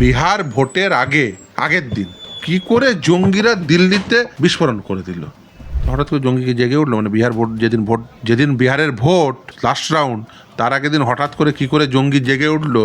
বিহার ভোটের আগে, আগের দিন কি করে জঙ্গিরা দিল্লিতে বিস্ফোরণ করে দিল? হঠাৎ করে জঙ্গিকে জেগে উঠল মানে বিহার ভোট যেদিন ভোট, যেদিন বিহারের ভোট লাস্ট রাউন্ড তার আগের দিন হঠাৎ করে কি করে জঙ্গি জেগে উঠল?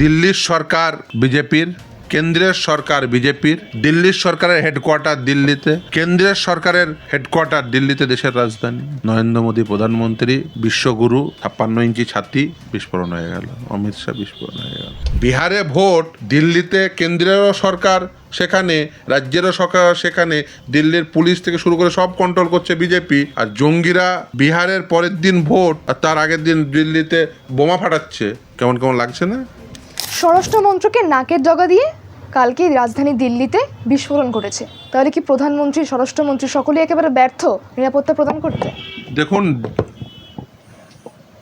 দিল্লির সরকার বিজেপির, কেন্দ্রের সরকার বিজেপির, দিল্লির সরকারের হেডকোয়ার্টার দিল্লিতে, কেন্দ্রের সরকারের হেডকোয়ার্টার দিল্লিতে দেশের রাজধানী। নরেন্দ্র মোদী প্রধানমন্ত্রী, বিশ্বগুরু, ছাপ্পান্ন ইঞ্চি ছাতি বিস্ফোরণ হয়ে গেল, অমিত শাহ বিস্ফোরণ হয়ে গেল। বিহারে ভোট দিল্লিতে কেন্দ্রীয় সরকার সেখানে রাজ্যেরও সরকার সেখানে দিল্লির পুলিশ থেকে শুরু করে সব কন্ট্রোল করছে বিজেপি আর জঙ্গিরা বিহারের পরের দিন ভোট আর তার আগের দিন দিল্লিতে বোমা ফাটাচ্ছে। কেমন কেমন লাগছে না? স্বরাষ্ট্র স্বরাষ্ট্রমন্ত্রকে নাকের ডগা দিয়ে কালকে রাজধানী দিল্লিতে বিস্ফোরণ করেছে তাহলে কি প্রধানমন্ত্রী স্বরাষ্ট্রমন্ত্রী সকলেই একেবারে ব্যর্থ নিরাপত্তা প্রদান করতে? দেখুন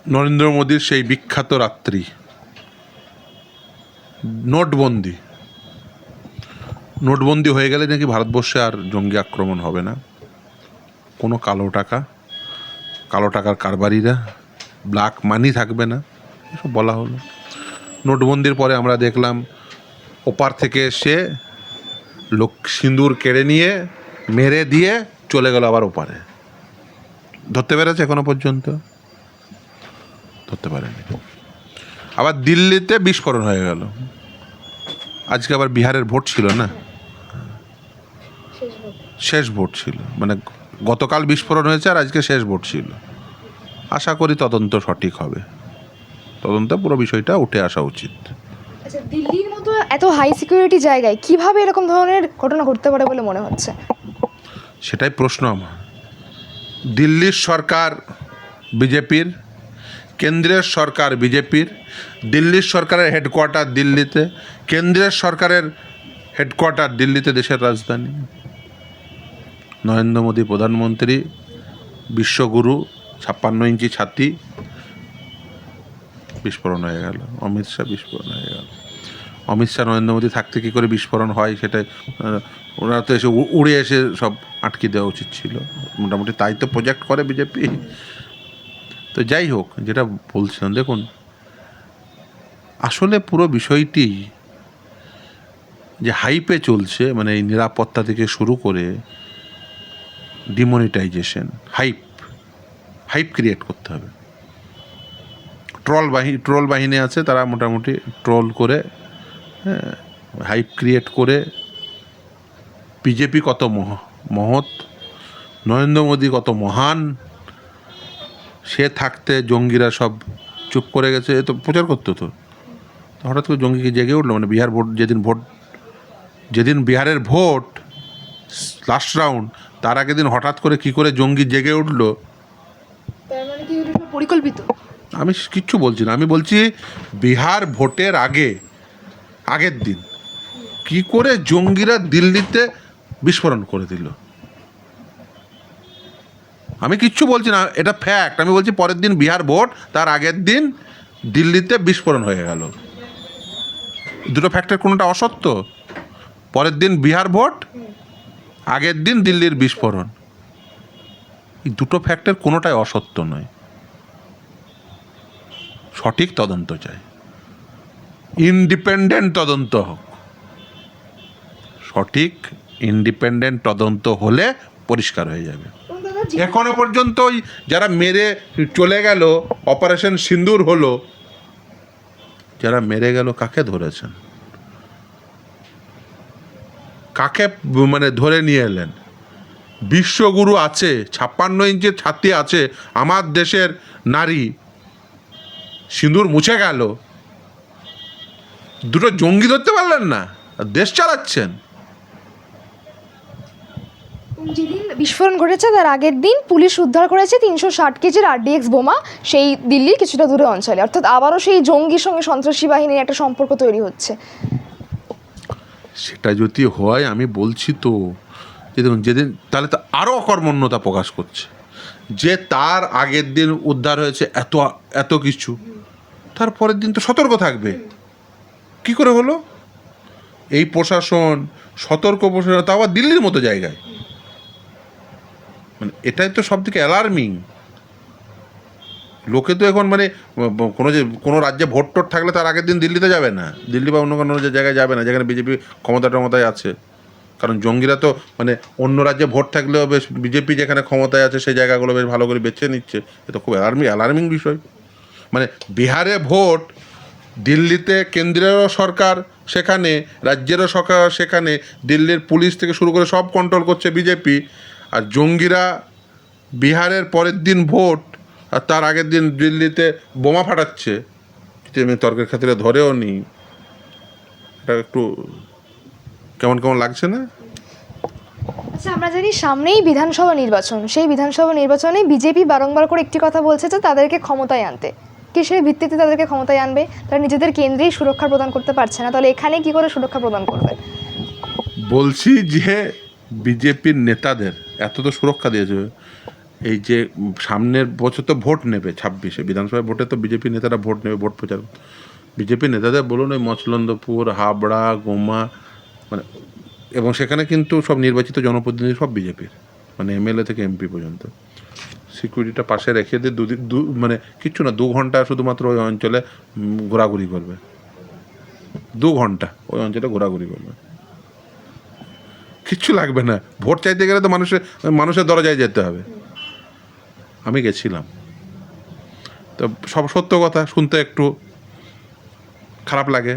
নরেন্দ্র মোদীর সেই বিখ্যাত রাত্রি। নোটবন্দি। নোটবন্দি হয়ে গেলে নাকি ভারতবর্ষে আর জঙ্গি আক্রমণ হবে না। কোনো কালো টাকা, কালো টাকার কারবারিরা ব্ল্যাক মানি থাকবে না। এসব বলা হলো। নোটবন্দির পরে আমরা দেখলাম, ওপার থেকে এসে লোক সিঁদুর কেড়ে নিয়ে, মেরে দিয়ে চলে গেল আবার ওপারে। ধরতে পেরেছে এখনও পর্যন্ত? ধরতে পারেনি। আবার দিল্লিতে বিস্ফোরণ হয়ে গেল। আজকে আবার বিহারের ভোট ছিল না? শেষ ভোট। ছিল। মানে গতকাল বিস্ফোরণ হয়েছে আর আজকে শেষ ভোট ছিল। আশা করি তদন্ত সঠিক হবে। তদন্তে পুরো বিষয়টা উঠে আসা উচিত। আচ্ছা দিল্লির মতো এত হাই সিকিউরিটি জায়গায় কীভাবে এরকম ধরনের ঘটনা ঘটতে পারে বলে মনে হচ্ছে? সেটাই প্রশ্ন আমার। দিল্লির সরকার বিজেপির কেন্দ্রের সরকার বিজেপির, দিল্লির সরকারের হেডকোয়ার্টার দিল্লিতে কেন্দ্রের সরকারের হেডকোয়ার্টার দিল্লিতে দেশের রাজধানী। নরেন্দ্র মোদী প্রধানমন্ত্রী, বিশ্বগুরু, ছাপ্পান্ন ইঞ্চি ছাতি, বিস্ফোরণ হয়ে গেল। অমিত শাহ বিস্ফোরণ হয়ে গেল। অমিত শাহ, নরেন্দ্র মোদী থাকতে কী করে বিস্ফোরণ হয় সেটা ওরা তো এসে উড়ে এসে সব আটকে দেওয়া উচিত ছিল। মোটামুটি তাই তো প্রজেক্ট করে বিজেপি। তো যাই হোক, যেটা বলছিলাম, দেখুন, আসলে পুরো বিষয়টি যে হাইপে চলছে মানে এই নিরাপত্তা থেকে শুরু করে ডিমনিটাইজেশন হাইপ হাইপ ক্রিয়েট করতে হবে। ট্রল বাহিনী ট্রল বাহিনী আছে, তারা মোটামুটি ট্রোল করে হ্যাঁ হাইপ ক্রিয়েট করে বিজেপি কত মহ, মহৎ, নরেন্দ্র মোদী কত মহান সে থাকতে জঙ্গিরা সব চুপ করে গেছে এ তো প্রচার করতো তো। হঠাৎ করে জঙ্গিকে জেগে উঠল মানে বিহার ভোট যেদিন ভোট যেদিন বিহারের ভোট লাস্ট রাউন্ড তার আগের দিন হঠাৎ করে কি করে জঙ্গি জেগে উঠল? মানে পরিকল্পিত? আমি কিচ্ছু বলছি না আমি বলছি বিহার ভোটের আগে আগের দিন কি করে জঙ্গিরা দিল্লিতে বিস্ফোরণ করে দিল? আমি কিচ্ছু বলছি না, এটা ফ্যাক্ট আমি বলছি পরের দিন বিহার ভোট, তার আগের দিন দিল্লিতে বিস্ফোরণ হয়ে গেল। দুটো ফ্যাক্টের কোনোটা অসত্য? পরের দিন বিহার ভোট, আগের দিন দিল্লির বিস্ফোরণ। এই দুটো ফ্যাক্টের কোনোটাই অসত্য নয়। সঠিক তদন্ত চাই। ইন্ডিপেন্ডেন্ট তদন্ত হোক। সঠিক ইন্ডিপেন্ডেন্ট তদন্ত হলে পরিষ্কার হয়ে যাবে। এখনও পর্যন্ত ওই যারা মেরে চলে গেল, অপারেশন সিন্দুর হলো, যারা মেরে গেল কাকে ধরেছেন? কাকে মানে ধরে নিয়ে এলেন? বিশ্বগুরু আছে, ছাপ্পান্ন ইঞ্চির ছাতি আছে, আমার দেশের নারী। সিঁদুর মুছে গেল। দুটো জঙ্গি ধরতে পারলেন না, দেশ চালাচ্ছেন। যেদিন বিস্ফোরণ ঘটেছে, তার আগের দিন পুলিশ উদ্ধার করেছে তিনশো ষাট কেজির আরডিএক্স বোমা সেই দিল্লির কিছুটা দূরে অঞ্চলে। অর্থাৎ আবারও সেই জঙ্গির সঙ্গে সন্ত্রাসী বাহিনীর একটা সম্পর্ক তৈরি হচ্ছে। সেটা যদি হয়, আমি বলছি তো, যে দেখুন, যেদিন, তাহলে তো আরও অকর্মণ্যতা প্রকাশ করছে। যে তার আগের দিন উদ্ধার হয়েছে এত এত কিছু, তার পরের দিন তো সতর্ক থাকবে। কি করে হলো? এই প্রশাসন সতর্ক প্রশাসন, তাও আবার দিল্লির মতো জায়গায়। মানে এটাই তো সব থেকে অ্যালার্মিং লোকে তো এখন মানে কোনো যে, কোনো রাজ্যে ভোট টোট থাকলে তার আগের দিন দিল্লিতে যাবে না। দিল্লি বা অন্য কোনো জায়গায় যাবে না, যেখানে বিজেপি ক্ষমতা টমতায় আছে। কারণ জঙ্গিরা তো মানে অন্য রাজ্যে ভোট থাকলেও বেশ বিজেপি যেখানে ক্ষমতায় আছে, সেই জায়গাগুলো বেশ ভালো করে বেছে নিচ্ছে। এ তো খুব অ্যালার্মিং অ্যালার্মিং বিষয়। মানে বিহারে ভোট, দিল্লিতে কেন্দ্রীয় সরকার সেখানে, রাজ্যেরও সরকার সেখানে, দিল্লির পুলিশ থেকে শুরু করে সব কন্ট্রোল করছে বিজেপি। আর জঙ্গিরা বিহারের পরের দিন ভোট আর তার আগের দিন দিল্লিতে বোমা ফাটাচ্ছে তেমনি তর্কের খাতিরে ধরেও নি। এটা একটু কেমন কেমন লাগছে না? আচ্ছা আমরা জানি সামনেই বিধানসভা নির্বাচন। সেই বিধানসভা নির্বাচনে বিজেপি বারংবার করে একটি কথা বলছে যে তাদেরকে ক্ষমতায় আনতে। কিসের ভিত্তিতে তাদেরকে ক্ষমতায় আনবে? তারা নিজেদের কেন্দ্রেই সুরক্ষা প্রদান করতে পারছে না। তাহলে এখানে কি করে সুরক্ষা প্রদান করবে? বলছি যে বিজেপির নেতাদের এত তো সুরক্ষা দিয়েছে। এই যে সামনের বছর তো ভোট নেবে ছাব্বিশে, বিধানসভায় ভোটে তো বিজেপি নেতারা ভোট নেবে, ভোট প্রচার। বিজেপি নেতাদের বলুন ওই মচলন্দপুর, হাবড়া, গোমা মানে এবং সেখানে কিন্তু সব নির্বাচিত জনপ্রতিনিধি সব বিজেপির মানে এমএলএ থেকে এমপি পর্যন্ত। সিকিউরিটিটা পাশে রেখে দিয়ে দুদিন, দু মানে কিচ্ছু না, দু ঘণ্টা শুধুমাত্র ওই অঞ্চলে ঘোরাঘুরি করবে। দু ঘণ্টা ওই অঞ্চলে ঘোরাঘুরি করবে। কিচ্ছু লাগবে না। ভোট চাইতে গেলে তো মানুষের মানুষের দরজায় যেতে হবে। আমি গেছিলাম। তো সব সত্য কথা, শুনতে একটু খারাপ লাগে।